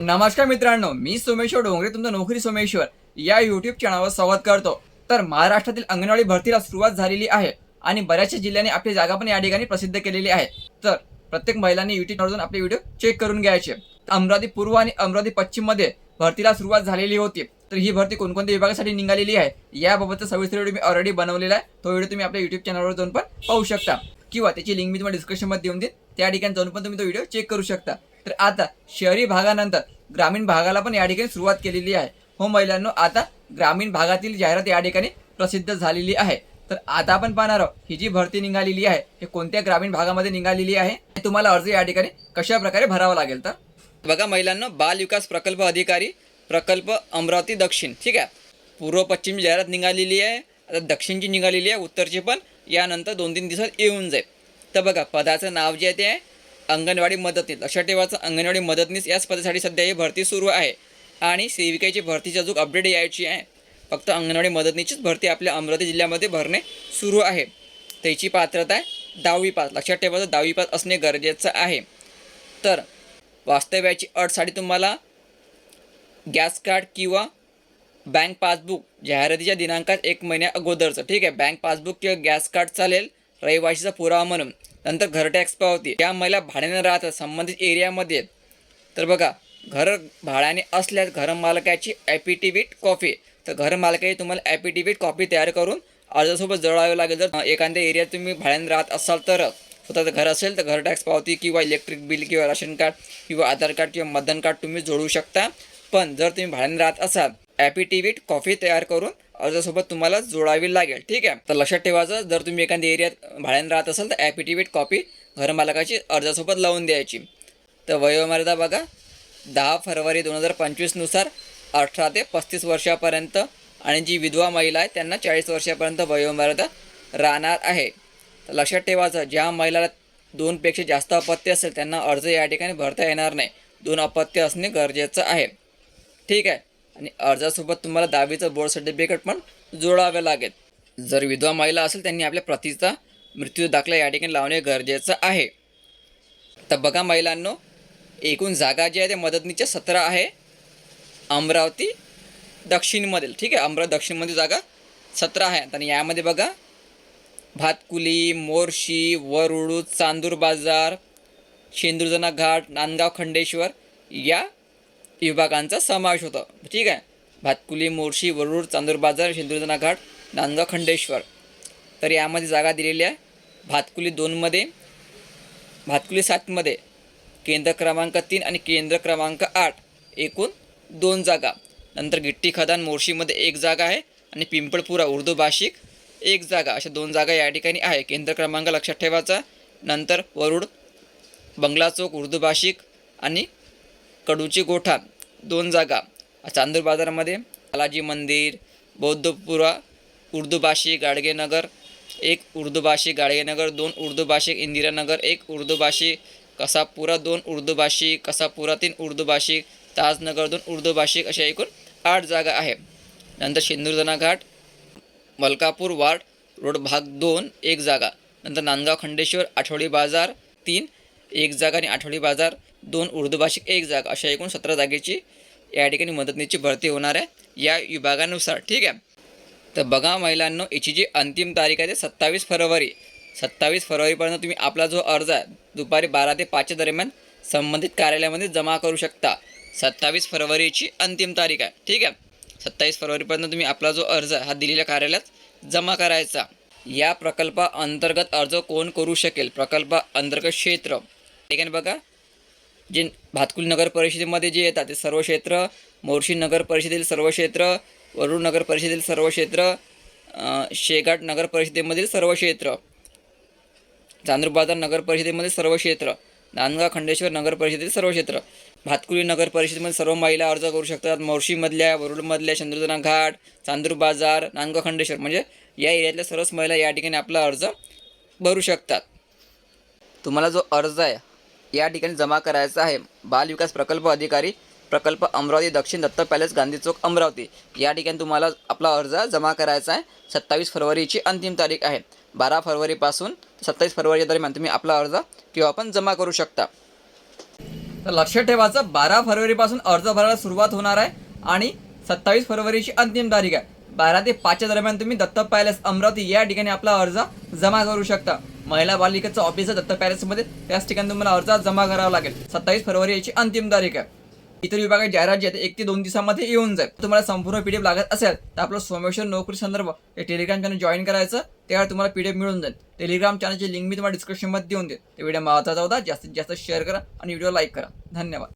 नमस्कार मित्रांनो मी सोमेश्वर डोंगरे तुमचं नोकरी सोमेश्वर. या युट्यूब चॅनलवर संवाद करतो. तर महाराष्ट्रातील अंगणवाडी भरतीला सुरुवात झालेली आहे आणि बऱ्याचशा जिल्ह्यांनी आपली जागा पण या ठिकाणी प्रसिद्ध केलेली आहे. तर प्रत्येक महिलांनी युट्यूबवरून आपले व्हिडिओ चेक करून घ्यायचे. अमरावती पूर्व आणि अमरावती पश्चिममध्ये भरतीला सुरुवात झालेली होती. तर ही भरती कोणकोणत्या विभागासाठी निघालेली आहे याबाबतचा सविस्तर व्हिडिओ मी ऑलरेडी बनवलेला आहे. तो व्हिडिओ तुम्ही आपल्या युट्यूब चॅनलवर जाऊन पण पाहू शकता. किंवा त्याची लिंक मी तुम्हाला डिस्क्रिप्शनमध्ये देऊन देईन. त्या ठिकाणी जाऊन पण तुम्ही तो व्हिडिओ चेक करू शकता. तर आता शहरी भागानंतर ग्रामीण भागाला पण या ठिकाणी सुरुवात केलेली आहे. हो महिलांनो आता ग्रामीण भागातील जाहिरात या ठिकाणी प्रसिद्ध झालेली आहे. तर आता आपण पाहणार आहोत ही जी भरती निघालेली आहे हे कोणत्या ग्रामीण भागामध्ये निघालेली आहे तुम्हाला अर्ज या ठिकाणी कशा प्रकारे भरावा लागेल तर? बघा महिलांना बाल विकास प्रकल्प अधिकारी प्रकल्प अमरावती दक्षिण ठीक आहे? पूर्व पश्चिम जाहिरात निघालेली आहे आता दक्षिणची निघालेली आहे उत्तरची पण यानंतर दोन तीन दिवसात येऊन जाईल. तर बघा पदाचं नाव जे आहे ते आहे अंगणवाडी मदतनीस लक्षात ठेवायचं अंगणवाडी मदतनीस या पदासाठी सध्या ही भरती सुरू आहे. आणि सेविकेची भरतीची अजून अपडेट यायची आहे. फक्त अंगणवाडी मदतनीसचीच भरती आपल्या अमरावती जिल्ह्यामध्ये भरणे सुरू आहे. त्याची पात्रता आहे दहावी पास. लक्षात ठेवायचं दहावी पास असणे गरजेचं आहे. तर वास्तव्याची अटसाठी तुम्हाला गॅस कार्ड किंवा बँक पासबुक जाहिरातीच्या दिनांकात एक महिन्या अगोदरचं. ठीक आहे बँक पासबुक किंवा गॅस कार्ड चालेल. रहिवाशीचा पुरावा म्हणून. नंतर घर टॅक्स पावती या महिला भाड्याने राहतात. संबंधित एरियामध्ये. तर बघा घर भाड्याने असल्यास घरमालकाची ॲपिटिव्हिट तर घरमालकाची तुम्हाला ॲपिटिव्हिट कॉपी तयार करून अर्जासोबत जळावे लागेल. जर एखाद्या एरियात तुम्ही भाड्याने राहत असाल तर स्वतःचं घर असेल तर घर टॅक्स पावती किंवा इलेक्ट्रिक बिल किंवा राशन कार्ड किंवा आधार कार्ड किंवा मतदान कार्ड तुम्ही जोडू शकता. पण जर तुम्ही भाड्याने राहत असाल ॲपिटिव्हिट कॉफी तयार करून अर्जासोबत तुम्हाला जोडावी लागेल. ठीक आहे? तर लक्षात ठेवायचं जर तुम्ही एखाद्या एरियात भाड्यानं राहत असाल तर ॲपिटिव्हिट कॉपी घरमालकाची अर्जासोबत लावून द्यायची. तर वयोमर्यादा बघा दहा फरवरी दोन हजार पंचवीसनुसार अठरा ते पस्तीस वर्षापर्यंत आणि जी विधवा महिला आहे त्यांना चाळीस वर्षापर्यंत वयोमर्यादा राहणार आहे. तर लक्षात ठेवायचं ज्या महिलाला दोनपेक्षा जास्त अपत्य असेल त्यांना अर्ज या ठिकाणी भरता येणार नाही. दोन अपत्य असणे गरजेचं आहे. ठीक आहे? आणि अर्जासोबत तुम्हाला दहावीचं बोर्ड सर्टिफिकेट पण जोडावे लागेल. जर विधवा महिला असेल त्यांनी आपल्या प्रतीचा मृत्यू दाखला या ठिकाणी लावणे गरजेचं आहे. तर बघा महिलांनो एकूण जागा जी आहे ते मदतनीच्या सतरा आहे. अमरावती दक्षिणमधील ठीक आहे अमरावती दक्षिणमध्ये जागा सतरा आहे. आणि यामध्ये बघा भातकुली मोर्शी वरुड चांदूर बाजार शेंदुरजना घाट नांदगाव खंडेश्वर या विभागांचा समावेश होतो. ठीक आहे? भातकुली मोर्शी वरुड चांदूर बाजार शेंदुर्जना घाट नांदगाव खंडेश्वर. तर यामध्ये जागा दिलेली आहे. भातकुली दोनमध्ये भातकुली सातमध्ये केंद्र क्रमांक तीन आणि केंद्र क्रमांक आठ एकूण दोन जागा. नंतर गिट्टी खदान मोर्शीमध्ये एक जागा आहे आणि पिंपळपुरा उर्दू भाषिक एक जागा. अशा दोन जागा या ठिकाणी आहे. केंद्र क्रमांक लक्षात ठेवायचा. नंतर वरुड बंगला चौक उर्दू भाषिक आणि कडूची गोठा दोन जागा. चांदूर बाजारामध्ये बालाजी मंदिर बौद्धपुरा उर्दू भाषिक गाडगेनगर एक उर्दू भाषिक गाडगेनगर दोन उर्दू भाषिक इंदिरानगर एक उर्दू भाषिक कसापुरा दोन उर्दू भाषिक कसापुरा तीन उर्दू भाषिक ताजनगर दोन उर्दू भाषिक अशा एकूण आठ जागा आहे. नंतर शिंदूरजना घाट मलकापूर वार्ड रोड भाग दोन एक जागा. नंतर नांदगाव खंडेश्वर आठवडी बाजार तीन एक जागा आणि आठवडी बाजार दोन उर्दू भाषिक एक जागा अशा एकूण सतरा जागेची या ठिकाणी मदतनीची भरती होणार आहे या विभागानुसार ठीक आहे? तर बघा महिलांनो याची जी अंतिम तारीख आहे ते सत्तावीस फरवरी. सत्तावीस फरवरीपर्यंत तुम्ही आपला जो अर्ज आहे दुपारी बारा ते पाचच्या दरम्यान संबंधित कार्यालयामध्ये जमा करू शकता. सत्तावीस फरवरीची अंतिम तारीख आहे ठीक आहे? सत्तावीस फरवरीपर्यंत तुम्ही आपला जो अर्ज आहे हा दिलेल्या कार्यालयात जमा करायचा. या प्रकल्पा अंतर्गत अर्ज कोण करू शकेल? प्रकल्प अंतर्गत क्षेत्र आहे बघा जे भातकुली नगर परिषदेमध्ये जे येतात ते सर्व क्षेत्र मोर्शी नगर परिषदेतील सर्व क्षेत्र वरुड नगर परिषदेतील सर्व क्षेत्र शेगाट नगर परिषदेमधील सर्व क्षेत्र चांदूर बाजार नगर परिषदेमधील सर्व क्षेत्र नांदगाव खंडेश्वर नगर परिषदेतील सर्व क्षेत्र. भातकुली नगर परिषदेमध्ये सर्व महिला अर्ज करू शकतात. मोर्शीमधल्या वरुडमधल्या चंद्रजना घाट चांदूर बाजार नांदगाव खंडेश्वर. म्हणजे या एरियातल्या सर्वच महिला या ठिकाणी आपला अर्ज भरू शकतात. तुम्हाला जो अर्ज आहे या ठिकाणी जमा करायचा आहे. बाल विकास प्रकल्प अधिकारी प्रकल्प अमरावती दक्षिण दत्त पॅलेस गांधी चौक अमरावती. या ठिकाणी तुम्हाला आपला अर्ज जमा करायचा आहे. सत्तावीस फरवरीची अंतिम तारीख आहे. बारा फरवरीपासून सत्तावीस फरवरीच्या दरम्यान तुम्ही आपला अर्ज किंवा आपण जमा करू शकता. तर लक्षात ठेवायचं बारा फरवरीपासून अर्ज भरायला सुरुवात होणार आहे आणि सत्तावीस फरवरीची अंतिम तारीख आहे. बारा ते पाचच्या दरम्यान तुम्ही दत्त पॅलेस अमरावती या ठिकाणी आपला अर्ज जमा करू शकता. महिला बालिकेचं ऑफिस आहे दत्त पॅलेसमध्ये त्याच ठिकाणी तुम्हाला अर्ज जमा करावा लागेल. सत्तावीस फरवरी याची अंतिम तारीख आहे. इतर विभागात जाहिरात जी आहे एक ते दोन दिवसामध्ये येऊन जाईल. तुम्हाला संपूर्ण पीडीएफ लागत असेल तर आपलं सोमेश्वर नोकरी संदर्भ हे टेलिग्राम चॅनल जॉईन करायचं त्यावर तुम्हाला पीडीएफ मिळून जाईल. टेलिग्राम चॅनलची लिंक मी तुम्हाला डिस्क्रिप्शनमध्ये देऊन देईल. ते व्हिडिओ महत्त्वाचा होता. जास्तीत जास्त शेअर करा आणि व्हिडिओ लाईक करा. धन्यवाद.